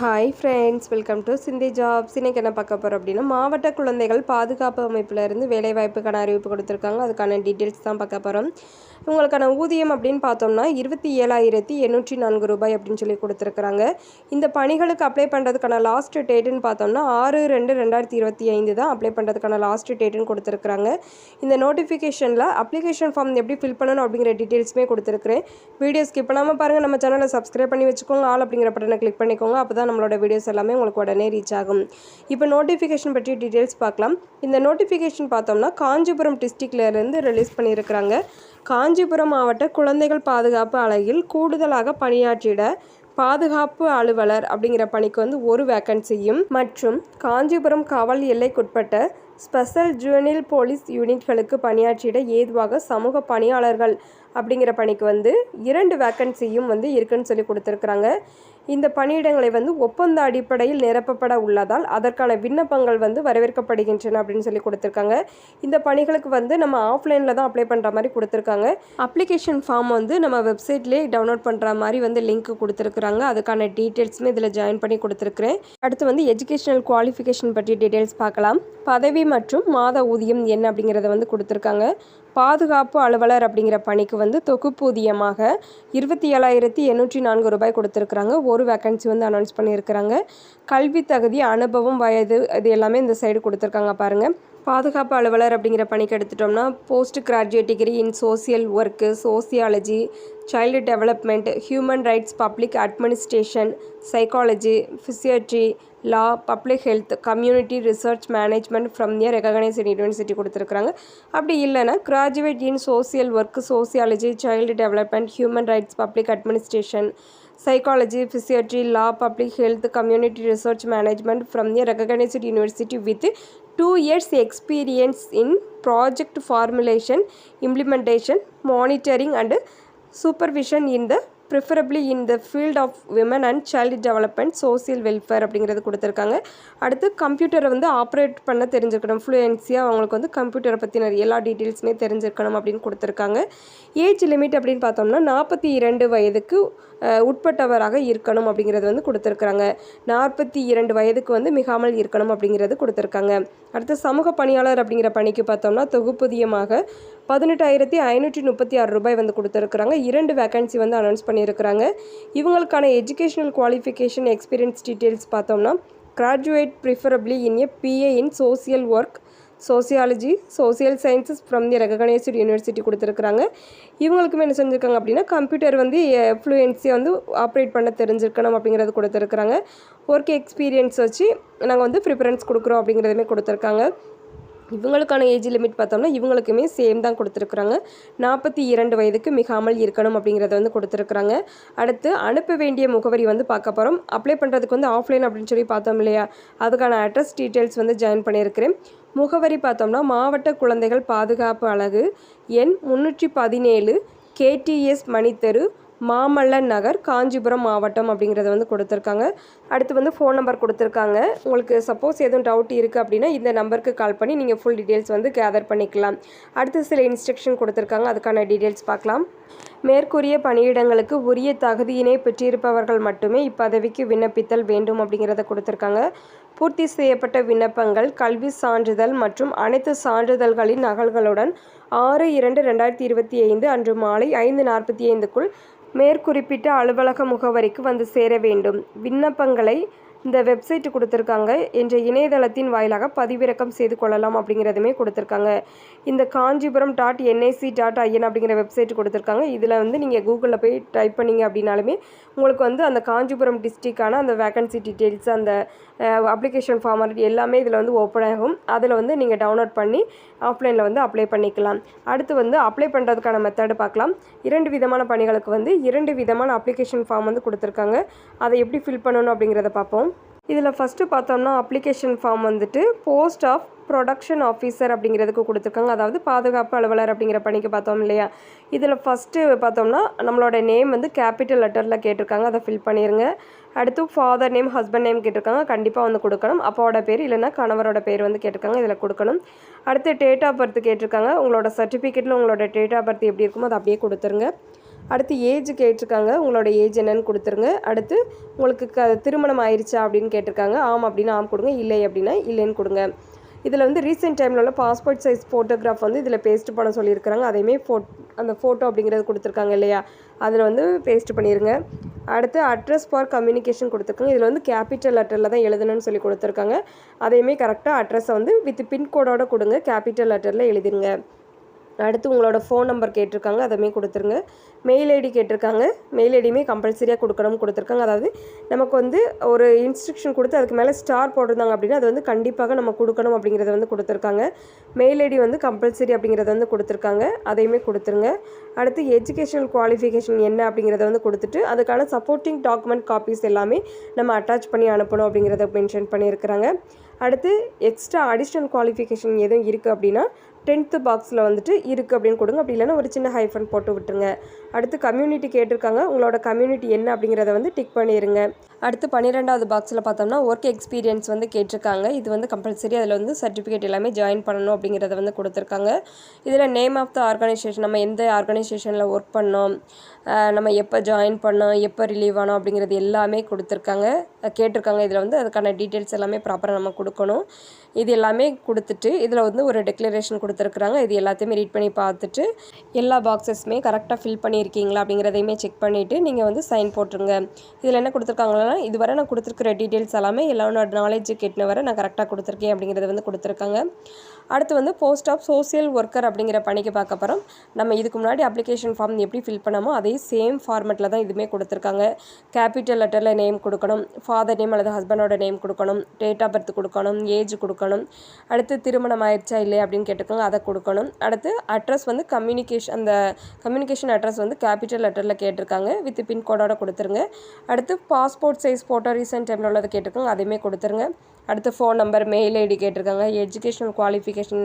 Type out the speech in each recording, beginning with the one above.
Hi friends welcome to Sindhi jobs இன்றைக்கி என்ன பார்க்க போகிறோம் அப்படின்னா மாவட்ட குழந்தைகள் பாதுகாப்பு அமைப்புல இருந்து வேலைவாய்ப்புக்கான அறிவிப்பு கொடுத்துருக்காங்க. அதுக்கான டீட்டெயில்ஸ் தான் பார்க்க போகிறோம் உங்களுக்கான ஊதியம் அப்படின்னு பார்த்தோம்னா இருபத்தி ஏழாயிரத்தி எண்ணூற்றி நான்கு ரூபாய் அப்படின்னு சொல்லி கொடுத்துருக்குறாங்க. இந்த பணிகளுக்கு அப்ளை பண்ணுறதுக்கான லாஸ்ட் டேட்டுன்னு பார்த்தோம்னா ஆறு ரெண்டு ரெண்டாயிரத்தி இருபத்தி ஐந்து தான் அப்ளை பண்ணுறதுக்கான லாஸ்ட் டேட்டுன்னு கொடுத்துருக்குறாங்க. இந்த நோட்டிஃபிகேஷனில் அப்ளிகேஷன் ஃபார்ம் எப்படி ஃபில் பண்ணணும் அப்படிங்கிற டீட்டெயில்ஸுமே கொடுத்துருக்குறேன். வீடியோ ஸ்கிப் பண்ணாமல் பாருங்கள் நம்ம சேனலை சப்ஸ்கிரைப் பண்ணி வச்சுக்கோங்க. ஆள் அப்படிங்கிற பட்டனை கிளிக் பண்ணிக்கோங்க. அப்போ தான் நம்மளோட வீடியோஸ் எல்லாமே உங்களுக்கு உடனே ரீச் ஆகும். இப்போ நோட்டிஃபிகேஷன் பற்றி டீட்டெயில்ஸ் பார்க்கலாம். இந்த நோட்டிஃபிகேஷன் பார்த்தோம்னா காஞ்சிபுரம் டிஸ்ட்ரிக்ட்லேருந்து ரிலீஸ் பண்ணியிருக்கிறாங்க. காஞ்சிபுரம் மாவட்ட குழந்தைகள் பாதுகாப்பு அலகில் கூடுதலாக பணியாற்றிட பாதுகாப்பு அலுவலர் அப்படிங்கிற பணிக்கு வந்து ஒரு வேக்கன்சியும் மற்றும் காஞ்சிபுரம் காவல் எல்லைக்குட்பட்ட ஸ்பெஷல் ஜுவனில் போலீஸ் யூனிட்களுக்கு பணியாற்றிட ஏதுவாக சமூக பணியாளர்கள் அப்படிங்கிற பணிக்கு வந்து இரண்டு வேக்கன்சியும் வந்து இருக்குன்னு சொல்லி கொடுத்துருக்குறாங்க. இந்த பணியிடங்களை வந்து ஒப்பந்த அடிப்படையில் நிரப்பப்பட உள்ளதால் அதற்கான விண்ணப்பங்கள் வந்து வரவேற்கப்படுகின்றன அப்படின்னு சொல்லி கொடுத்துருக்காங்க. இந்த பணிகளுக்கு வந்து நம்ம ஆஃப்லைனில் தான் அப்ளை பண்ணுற மாதிரி கொடுத்துருக்காங்க. அப்ளிகேஷன் ஃபார்ம் வந்து நம்ம வெப்சைட்லேயே டவுன்லோட் பண்ணுற மாதிரி வந்து லிங்க் கொடுத்துருக்குறாங்க. அதுக்கான டீட்டெயில்ஸுமே இதில் ஜாயின் பண்ணி கொடுத்துருக்குறேன். அடுத்து வந்து எஜுகேஷனல் குவாலிஃபிகேஷன் பற்றி டீட்டெயில்ஸ் பார்க்கலாம். பதவி மற்றும் மாத ஊதியம் என்ன அப்படிங்கிறத வந்து கொடுத்துருக்காங்க. பாதுகாப்பு அலுவலர் அப்படிங்கிற பணிக்கு வந்து தொகுப்பூதியமாக இருபத்தி ஏழாயிரத்தி எண்ணூற்றி நான்கு ரூபாய் கொடுத்துருக்குறாங்க. ஒரு வேக்கன்சி வந்து அனௌன்ஸ் பண்ணியிருக்கிறாங்க. கல்வி தகுதி அனுபவம் வயது இது எல்லாமே இந்த சைடு கொடுத்துருக்காங்க பாருங்கள் பாதுகாப்பு அலுவலர் அப்படிங்கிற பணிக்கு எடுத்துட்டோம்னா post graduate degree in social work sociology child development human rights public administration psychology physiatry law public health community research management from near recognised university கொடுத்துருக்குறாங்க. அப்படி இல்லைன்னா graduate in social work sociology child development human rights public administration psychology, physiatry, law, public health, community research management from the recognized university with two years experience in project formulation, implementation, monitoring and supervision in the preferably in the field of women and child development social welfare அப்படிங்கிறது கொடுத்துருக்காங்க. அடுத்து கம்ப்யூட்டரை வந்து operate பண்ண தெரிஞ்சிருக்கணும். ஃப்ளூயன்சியாக அவங்களுக்கு வந்து கம்ப்யூட்டரை பற்றின எல்லா டீட்டெயில்ஸுமே தெரிஞ்சிருக்கணும் அப்படின்னு கொடுத்துருக்காங்க. ஏஜ் லிமிட் அப்படின்னு பார்த்தோம்னா நாற்பத்தி இரண்டு வயதுக்கு உட்பட்டவராக இருக்கணும் அப்படிங்கிறது வந்து கொடுத்துருக்குறாங்க. நாற்பத்தி இரண்டு வயதுக்கு வந்து மிகாமல் இருக்கணும் அப்படிங்கிறது கொடுத்துருக்காங்க. அடுத்து சமூக பணியாளர் அப்படிங்கிற பணிக்கு பார்த்தோம்னா தொகுப்புதியமாக பதினெட்டாயிரத்தி ஐநூற்றி முப்பத்தி ஆறு ரூபாய் வந்து கொடுத்துருக்குறாங்க. இரண்டு வேக்கன்சி வந்து அனௌன்ஸ் பண்ணியிருக்கிறாங்க. இவங்களுக்கான எஜுகேஷனல் குவாலிஃபிகேஷன் எக்ஸ்பீரியன்ஸ் டீட்டெயில்ஸ் பார்த்தோம்னா graduate preferably in a BA in social work sociology social sciences from the recognised university கொடுத்துருக்குறாங்க. இவங்களுக்குமே என்ன செஞ்சுருக்காங்க அப்படின்னா கம்ப்யூட்டர் வந்து ஃப்ளூயன்ஸியாக வந்து ஆப்ரேட் பண்ண தெரிஞ்சிருக்கணும் அப்படிங்கிறது கொடுத்துருக்குறாங்க. ஒர்க் எக்ஸ்பீரியன்ஸ் வச்சு நாங்கள் வந்து ப்ரிஃபரன்ஸ் கொடுக்குறோம் அப்படிங்கிறதுமே கொடுத்துருக்காங்க. இவங்களுக்கான ஏஜ் லிமிட் பார்த்தோம்னா இவங்களுக்குமே சேம் தான் கொடுத்துருக்குறாங்க. நாற்பத்தி இரண்டு வயதுக்கு மிகாமல் இருக்கணும் அப்படிங்கிறத வந்து கொடுத்துருக்குறாங்க. அடுத்து அனுப்ப வேண்டிய முகவரி வந்து பார்க்க போகிறோம் அப்ளை பண்ணுறதுக்கு வந்து ஆஃப்லைன் அப்படின்னு சொல்லி பார்த்தோம் இல்லையா? அதுக்கான அட்ரஸ் டீட்டெயில்ஸ் வந்து ஜாயின் பண்ணியிருக்கிறேன். முகவரி பார்த்தோம்னா மாவட்ட குழந்தைகள் பாதுகாப்பு அழகு எண் முந்நூற்றி பதினேழு கேடிஎஸ் மணித்தெரு மாமல்லன் நகர் காஞ்சிபுரம் மாவட்டம் அப்படிங்கிறத வந்து கொடுத்துருக்காங்க. அடுத்து வந்து ஃபோன் நம்பர் கொடுத்துருக்காங்க. உங்களுக்கு சப்போஸ் எதுவும் டவுட் இருக்குது அப்படின்னா இந்த நம்பருக்கு கால் பண்ணி நீங்கள் ஃபுல் டீட்டெயில்ஸ் வந்து கேதர் பண்ணிக்கலாம். அடுத்து சில இன்ஸ்ட்ரக்ஷன் கொடுத்துருக்காங்க. அதுக்கான டீட்டெயில்ஸ் பார்க்கலாம். மேற்கூறிய பணியிடங்களுக்கு உரிய தகுதியினை பெற்றிருப்பவர்கள் மட்டுமே இப்பதவிக்கு விண்ணப்பித்தல் வேண்டும் அப்படிங்கிறத கொடுத்துருக்காங்க. பூர்த்தி செய்யப்பட்ட விண்ணப்பங்கள் கல்வி சான்றிதழ் மற்றும் அனைத்து சான்றிதழ்களின் நகல்களுடன் ஆறு இரண்டு ரெண்டாயிரத்தி இருபத்தி ஐந்து அன்று மாலை ஐந்து நாற்பத்தி ஐந்துக்குள் மேற்குறிப்பிட்ட அலுவலக முகவரிக்கு வந்து சேர வேண்டும். விண்ணப்பங்களை இந்த வெப்சைட் கொடுத்துருக்காங்க. என்ற இணையதளத்தின் வாயிலாக பதிவிறக்கம் செய்து கொள்ளலாம் அப்படிங்கிறதுமே கொடுத்துருக்காங்க. இந்த Kanchipuram dot NIC dot IN அப்படிங்கிற வெப்சைட் கொடுத்துருக்காங்க. இதில் வந்து நீங்கள் கூகுளில் போய் டைப் பண்ணிங்க அப்படின்னாலுமே உங்களுக்கு வந்து அந்த காஞ்சிபுரம் டிஸ்ட்ரிக்கான அந்த வேக்கன்சி டீட்டெயில்ஸ் அந்த அப்ளிகேஷன் ஃபார்மாலிட்டி எல்லாமே இதில் வந்து ஓப்பன் ஆகும். அதில் வந்து நீங்கள் டவுன்லோட் பண்ணி ஆஃப்லைனில் வந்து அப்ளை பண்ணிக்கலாம். அடுத்து வந்து அப்ளை பண்ணுறதுக்கான மெத்தடு பார்க்கலாம். இரண்டு விதமான பணிகளுக்கு வந்து இரண்டு விதமான அப்ளிகேஷன் ஃபார்ம் வந்து கொடுத்துருக்காங்க. அதை எப்படி ஃபில் பண்ணணும் அப்படிங்கிறத பார்ப்போம். இதில் ஃபஸ்ட்டு பார்த்தோம்னா அப்ளிகேஷன் ஃபார்ம் வந்துட்டு போஸ்ட் ஆஃப் ப்ரொடக்ஷன் ஆஃபீஸர் அப்படிங்கிறதுக்கு கொடுத்துருக்காங்க. அதாவது பாதுகாப்பு அலுவலர் அப்படிங்கிற பணிக்கு பார்த்தோம் இல்லையா? இதில் ஃபஸ்ட்டு பார்த்தோம்னா நம்மளோட நேம் வந்து கேபிட்டல் லெட்டரில் கேட்டிருக்காங்க. அதை ஃபில் பண்ணிடுங்க அடுத்து ஃபாதர் நேம் ஹஸ்பண்ட் நேம் கேட்டிருக்காங்க. கண்டிப்பாக வந்து கொடுக்கணும். அப்பாவோட பேர் இல்லைன்னா கணவரோட பேர் வந்து கேட்டிருக்காங்க. இதில் கொடுக்கணும். அடுத்து டேட் ஆஃப் பர்த் கேட்டிருக்காங்க. உங்களோட சர்டிஃபிகேட்டில் உங்களோட டேட் ஆஃப் பர்த் எப்படி இருக்குமோ அதை அப்படியே கொடுத்துருங்க. அடுத்து ஏஜ் கேட்டிருக்காங்க. உங்களோட ஏஜ் என்னன்னு கொடுத்துருங்க. அடுத்து உங்களுக்கு க திருமணம் ஆயிடுச்சா அப்படின்னு கேட்டிருக்காங்க. ஆம் அப்படின்னு ஆம் கொடுங்க. இல்லை அப்படின்னா இல்லைன்னு கொடுங்க. இதில் வந்து ரீசெண்ட் டைமில் உள்ள பாஸ்போர்ட் சைஸ் ஃபோட்டோகிராஃப் வந்து இதில் பேஸ்ட் பண்ண சொல்லியிருக்கிறாங்க. அதையுமே ஃபோட் அந்த ஃபோட்டோ அப்படிங்கிறது கொடுத்துருக்காங்க இல்லையா? அதில் வந்து பேஸ்ட் பண்ணிடுங்க அடுத்து அட்ரஸ் ஃபார் கம்யூனிகேஷன் கொடுத்துருக்காங்க. இதில் வந்து கேபிட்டல் லெட்டரில் தான் எழுதணும்னு சொல்லி கொடுத்துருக்காங்க. அதையுமே கரெக்டாக அட்ரஸை வந்து வித் பின்கோடோட கொடுங்க. கேபிட்டல் லெட்டரில் எழுதிருங்க. அடுத்து உங்களோட ஃபோன் நம்பர் கேட்டிருக்காங்க அதுவுமே கொடுத்துருங்க. மெயில் ஐடி கேட்டிருக்காங்க மெயில் ஐடியுமே கம்பல்சரியாக கொடுக்கணும் கொடுத்துருக்காங்க. அதாவது நமக்கு வந்து ஒரு இன்ஸ்ட்ரக்ஷன் கொடுத்து அதுக்கு மேலே ஸ்டார் போட்டிருந்தாங்க அப்படின்னா அது வந்து கண்டிப்பாக நம்ம கொடுக்கணும் அப்படிங்கிறத வந்து கொடுத்துருக்காங்க. மெயில் ஐடி வந்து கம்பல்சரி அப்படிங்கிறத வந்து கொடுத்துருக்காங்க. அதையுமே கொடுத்துருங்க. அடுத்து எஜுகேஷனல் குவாலிஃபிகேஷன் என்ன அப்படிங்கிறத வந்து கொடுத்துட்டு அதுக்கான சப்போர்ட்டிங் டாக்குமெண்ட் காப்பீஸ் எல்லாமே நம்ம அட்டாச் பண்ணி அனுப்பணும் அப்படிங்கிறத மென்ஷன் பண்ணியிருக்கிறாங்க. அடுத்து எக்ஸ்ட்ரா அடிஷ்னல் குவாலிஃபிகேஷன் எதுவும் இருக்குது அப்படின்னா டென்த்து பாக்ஸில் வந்துட்டு இருக்குது அப்படின்னு கொடுங்க. அப்படி இல்லைன்னா ஒரு சின்ன ஹைஃபன் போட்டு விட்டுருங்க. அடுத்து கம்யூனிட்டி கேட்டிருக்காங்க. உங்களோட கம்யூனிட்டி என்ன அப்படிங்கிறத வந்து டிக் பண்ணிடுங்க அடுத்து பன்னிரெண்டாவது பாக்ஸில் பார்த்தோம்னா ஒர்க் எக்ஸ்பீரியன்ஸ் வந்து கேட்டிருக்காங்க. இது வந்து கம்பல்சரி அதில் வந்து சர்டிஃபிகேட் எல்லாமே ஜாயின் பண்ணணும் அப்படிங்கிறத வந்து கொடுத்துருக்காங்க. இதில் நேம் ஆஃப் த ஆர்கனைசேஷன் நம்ம எந்த ஆர்கனைசேஷனில் ஒர்க் பண்ணோம் நம்ம எப்போ ஜாயின் பண்ணோம் எப்போ ரிலீவ் ஆனோம் அப்படிங்கிறது எல்லாமே கொடுத்துருக்காங்க. கேட்டிருக்காங்க இதில் வந்து அதுக்கான டீட்டெயில்ஸ் எல்லாமே ப்ராப்பராக நம்ம கொடுக்கணும். இது எல்லாமே கொடுத்துட்டு இதில் வந்து ஒரு டெக்ளரேஷன் கொடுத்துருக்குறாங்க. இது எல்லாத்தையுமே ரீட் பண்ணி பார்த்துட்டு எல்லா பாக்ஸஸுமே கரெக்டாக ஃபில் பண்ணியிருக்கீங்களா அப்படிங்கிறதையுமே செக் பண்ணிவிட்டு நீங்கள் வந்து சைன் போட்டுருங்க. இதில் என்ன கொடுத்துருக்காங்கன்னா இதுவரை நான் கொடுத்துருக்குற டீட்டெயில்ஸ் எல்லாமே எல்லாரோட நாலேஜ் கெட்டின வரை நான் கரெக்டாக கொடுத்துருக்கேன் அப்படிங்கிறத வந்து கொடுத்துருக்காங்க. அடுத்து வந்து போஸ்ட் ஆஃப் சோசியல் ஒர்க்கர் அப்படிங்கிற பணிக்கு பார்க்க போகிறோம் நம்ம இதுக்கு முன்னாடி அப்ளிகேஷன் ஃபார்ம் எப்படி ஃபில் பண்ணாமோ அதே சேம் ஃபார்மெட்டில் தான் இதுவுமே கொடுத்துருக்காங்க. கேபிட்டல் லெட்டரில் நேம் கொடுக்கணும் ஃபாதர் நேம் அல்லது ஹஸ்பண்டோட நேம் கொடுக்கணும் டேட் ஆஃப் பர்த் கொடுக்கணும் ஏஜ் கொடுக்கணும். அடுத்து திருமணம் ஆயிடுச்சா இல்லையா அப்படின்னு கேட்டுக்கோங்க அதை கொடுக்கணும். அடுத்து அட்ரஸ் வந்து கம்யூனிகேஷன் அந்த கம்யூனிகேஷன் அட்ரஸ் வந்து கேபிட்டல் லெட்டரில் கேட்டிருக்காங்க. வித் பின்கோடோட கொடுத்துருங்க. அடுத்து பாஸ்போர்ட் சைஸ் ஃபோட்டோ ரீசெண்ட் டைமில் உள்ளதை கேட்டிருக்காங்க அதையுமே கொடுத்துருங்க. அடுத்து ஃபோன் நம்பர் மெயில் ஐடி கேட்டிருக்காங்க. எஜுகேஷனல் குவாலிஃபிகேஷன்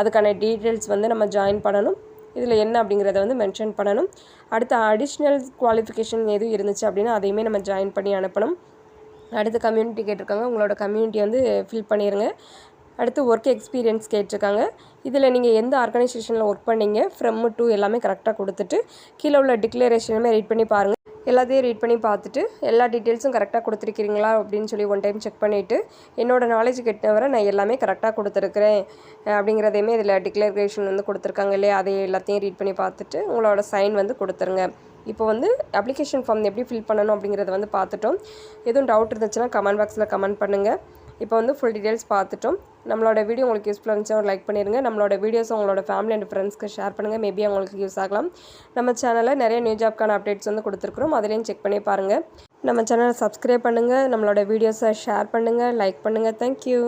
அதுக்கான டீட்டெயில்ஸ் வந்து நம்ம ஜாயின் பண்ணணும். இதில் என்ன அப்படிங்கிறத வந்து மென்ஷன் பண்ணணும். அடுத்து அடிஷ்னல் குவாலிஃபிகேஷன் எதுவும் இருந்துச்சு அப்படின்னா அதையுமே நம்ம ஜாயின் பண்ணி அனுப்பணும். அடுத்து கம்யூனிட்டி கேட்டிருக்காங்க. உங்களோட கம்யூனிட்டி வந்து ஃபில் பண்ணிடுங்க அடுத்து ஒர்க் எக்ஸ்பீரியன்ஸ் கேட்டிருக்காங்க. இதில் நீங்கள் எந்த ஆர்கனைசேஷனில் ஒர்க் பண்ணீங்க? ஃப்ரம் டூ எல்லாமே கரெக்டாக கொடுத்துட்டு கீழே உள்ள டிக்ளரேஷனுமே ரீட் பண்ணி பாருங்கள் எல்லாத்தையும் ரீட் பண்ணி பார்த்துட்டு எல்லா டீட்டெயில்ஸும் கரெக்டாக கொடுத்துருக்கீங்களா அப்படின்னு சொல்லி ஒன் டைம் செக் பண்ணிவிட்டு என்னோடய நாலேஜ் கெட்டவரை நான் எல்லாமே கரெக்டாக கொடுத்துருக்குறேன். அப்படிங்கிறதையுமே இதில் டிக்ளரேஷன் வந்து கொடுத்துருக்காங்க இல்லையா? அதை எல்லாத்தையும் ரீட் பண்ணி பார்த்துட்டு உங்களோட சைன் வந்து கொடுத்துருங்க. இப்போ வந்து அப்ளிகேஷன் ஃபார்ம் எப்படி ஃபில் பண்ணணும் அப்படிங்கிறத வந்து பார்த்துட்டோம். எதுவும் டவுட் இருந்துச்சுன்னா கமெண்ட் பாக்ஸில் கமெண்ட் பண்ணுங்கள் இப்போ வந்து ஃபுல் டீட்டெயில்ஸ் பார்த்துட்டோம். நம்மளோட வீடியோ உங்களுக்கு யூஸ்ஃபுல்லாக இருந்துச்சு ஒரு லைக் பண்ணிடுங்க நம்மளோட வீடியோஸ் உங்களோட ஃபேமிலி அண்ட் ஃப்ரெண்ட்ஸ்க்கு ஷேர் பண்ணுங்கள் மேபி அவங்களுக்கு யூஸ் ஆகலாம். நம்ம சேனலில் நிறைய நியூ ஜாப்க்கான அப்டேட்ஸ் வந்து கொடுத்துருக்குறோம். அதிலையும் செக் பண்ணி பாருங்கள் நம்ம சேனலை சப்ஸ்கிரைப் பண்ணுங்கள் நம்மளோட வீடியோஸை ஷேர் பண்ணுங்கள் லைக் பண்ணுங்கள் தேங்க்யூ